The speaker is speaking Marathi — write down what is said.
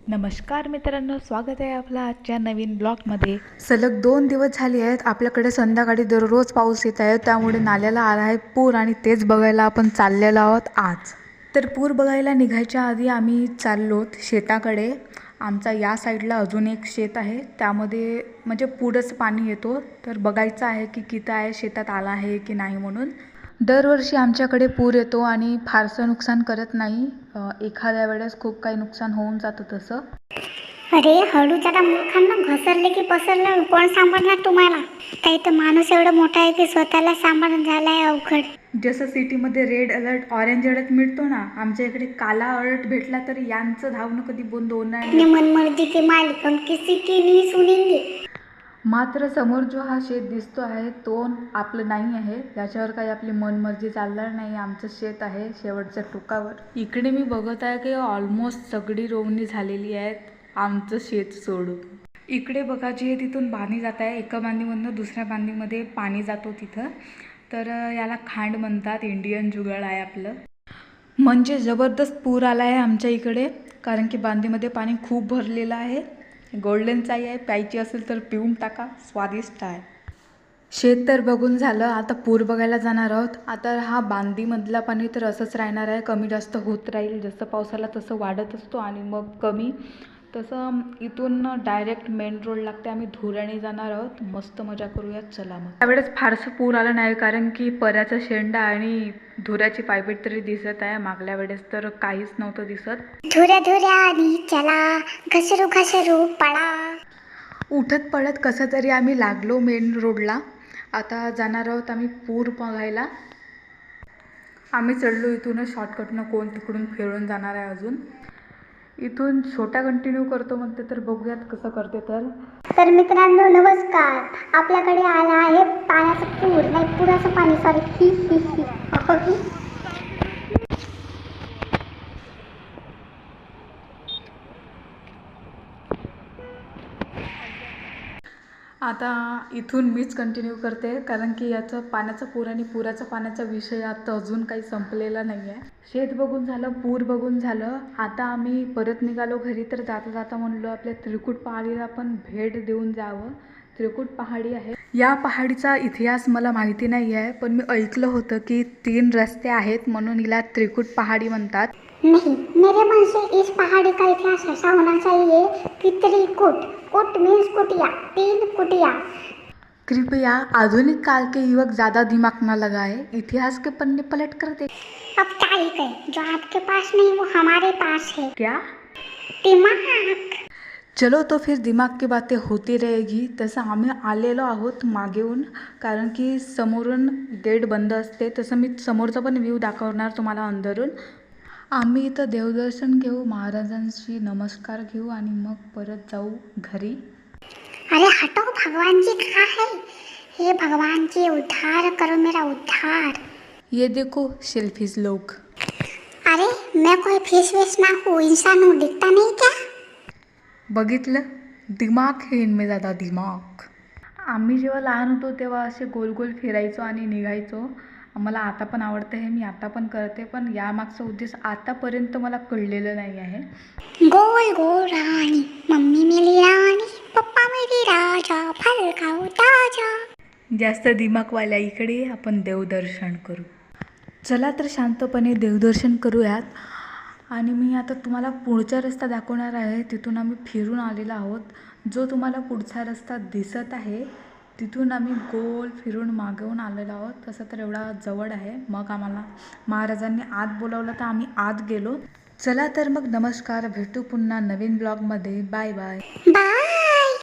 नमस्कार मित्रांनो स्वागत आहे आपलं आजच्या नवीन ब्लॉगमध्ये. सलग दोन दिवस झाले आहेत आपल्याकडे संध्याकाळी दररोज पाऊस येत आहे त्यामुळे नाल्याला आला आहे पूर आणि तेच बघायला आपण चाललेलो आहोत आज. तर पूर बघायला निघायच्या आधी आम्ही चाललोत शेताकडे. आमचा या साईडला अजून एक शेत आहे त्यामध्ये म्हणजे पुढंच पाणी येतो. तर बघायचं आहे की किती आहे शेतात आला आहे की नाही म्हणून. दरवर्षी आमच्याकडे पूर येतो आणि फारसं नुकसान करत नाही. एखाद्या वेळेस खूप काही नुकसान होऊन जातं तसं. अरे हळू जरा मूर्खांना घसरले की पसरलं कोण सांभाळणार तुम्हाला? काही तर माणूस एवढा मोठा आहे की स्वतःला सांभाळून झालाय अवघड. जसं सिटीमध्ये रेड अलर्ट ऑरेंज अलर्ट मिळतो ना आमच्या इकडे काला अलर्ट भेटला तर यांचं धावणं कधी बंद होणार नाही. अपने मन मर्जी के मालिक हम किसी की नहीं सुनेंगे मात्र समोर जो हा शेत दिसतो आहे तो आपलं नाही आहे. याच्यावर काही आपली मनमर्जी चालणार नाही. आमचं शेत आहे शेवटच्या टोकावर. इकडे मी बघत आहे की ऑलमोस्ट सगळी रोवणी झालेली आहेत. आमचं शेत सोडून. इकडे बघा जे तिथून बांधी जात आहे एका बांधीमधनं दुसऱ्या बांधीमध्ये पाणी जातो तिथं. तर याला खांड म्हणतात. इंडियन जुगाड आहे आपलं. म्हणजे जबरदस्त पूर आला आहे आमच्या इकडे कारण की बांधीमध्ये पाणी खूप भरलेलं आहे. गोल्डन चाय आहे प्यायची असेल तर पिऊन टाका स्वादिष्ट आहे. शेत तर बघून झालं आता पूर बघायला जाणार आहोत. आता हा बांधीमधला पाणी तर असंच राहणार आहे कमी जास्त होत राहील जसं पावसाला तसं वाढत असतो आणि मग कमी तसं इथून डायरेक्ट मेन रोड लागते. आम्ही धुऱ्याने जाणार आहोत. मस्त मजा करूयात. चला मग. त्यावेळेस फारसं पूर आलं नाही कारण की पर्याचा शेंडा आणि धुऱ्याची पायपेट तरी दिसत आहे. मागल्या वेळेस तर काहीच नव्हतं दिसत. धुऱ्या धुऱ्यानी चला. घसरू घसरू पळा. उठत पडत कसं तरी आम्ही लागलो मेन रोडला आता जाणार आहोत आम्ही पूर बघायला. आम्ही चढलो इथूनच शॉर्टकटनं कोण तिकडून फिरून जाणार आहे अजून. इथून छोटा कंटिन्यू करतो म्हणते तर बघूयात कसं करते तर. तर मित्रांनो नमस्कार. आपल्याकडे आला आहे पाण्याचं पूर नाही पुराचं पाणी सॉरी ही ही ही. आता इथून मीच कंटिन्यू करते कारण की याचं पाण्याचा पूर आणि पुराचा पाण्याचा विषय आता अजून काही संपलेला नाही आहे शेत बघून झालं पूर बघून झालं. आता आम्ही परत निघालो घरी तर जाता जाता म्हणलो आपल्या त्रिकूट पहाडीला पण भेट देऊन जावं. त्रिकूट पहाडी आहे. या पहाडीचा इतिहास मला माहिती नाही आहे पण मी ऐकलं होतं की तीन रस्ते आहेत म्हणून हिला त्रिकूट पहाडी म्हणतात. नहीं मेरे मन से इस पहाड़ी का इतिहास ऐसा होना चाहिए कि त्रिकूट. कुट मीन्स कुटिया तीन कुटिया। कृपया आधुनिक काल के युवक ज़्यादा दिमाग न लगाए इतिहास के पन्ने पलट कर दे। अब क्या ही कहें जो आपके पास नहीं वो हमारे पास है। क्या? दिमाग। चलो तो फिर दिमाग की बातें होती रहेगी। तसं आम्ही आलेलो आहोत मागेहून कारण की समोरून गेट बंद असते तसं मी समोरचा पण व्ह्यू दाखवणार तुम्हाला अंदरून. आम्ही इथं देवदर्शन घेऊ महाराजांशी नमस्कार घेऊ आणि मग परत जाऊ घरी. अरे हटो भगवान जी कहाँ है हे भगवान जी उद्धार करो मेरा उद्धार. ये देखो सेल्फीज लोग अरे मैं कोई फेस वेस ना हूँ इंसान हूँ दिखता नहीं क्या? बघितलं? दिमाग हे इनमे ज़्यादा दिमाग. आम्ही जेव्हा लहान होतो तेव्हा असे गोल गोल फिरायचो आणि निघायचो. मला आता पण आवडतं हे मी आता पण करते पण यामागचा उद्देश आतापर्यंत मला कळलेलं नाही आहे. गोल गोल रानी मम्मी मेरी रानी पप्पा मेरी राजा ताजा. जास्त दिमागवाल्या इकडे आपण देवदर्शन करू. चला तर शांतपणे देवदर्शन करूयात. आणि मी आता तुम्हाला पुढचा रस्ता दाखवणार आहे तिथून आम्ही फिरून आलेलो आहोत. जो तुम्हाला पुढचा रस्ता दिसत आहे तिथून आम्ही गोल फिरून मागवून आलेलो आहोत. तसं तर एवढा जवळ आहे. मग आम्हाला महाराजांनी आत बोलावलं तर आम्ही आत गेलो. चला तर मग नमस्कार भेटू पुन्हा नवीन ब्लॉगमध्ये. Bye bye. बाय.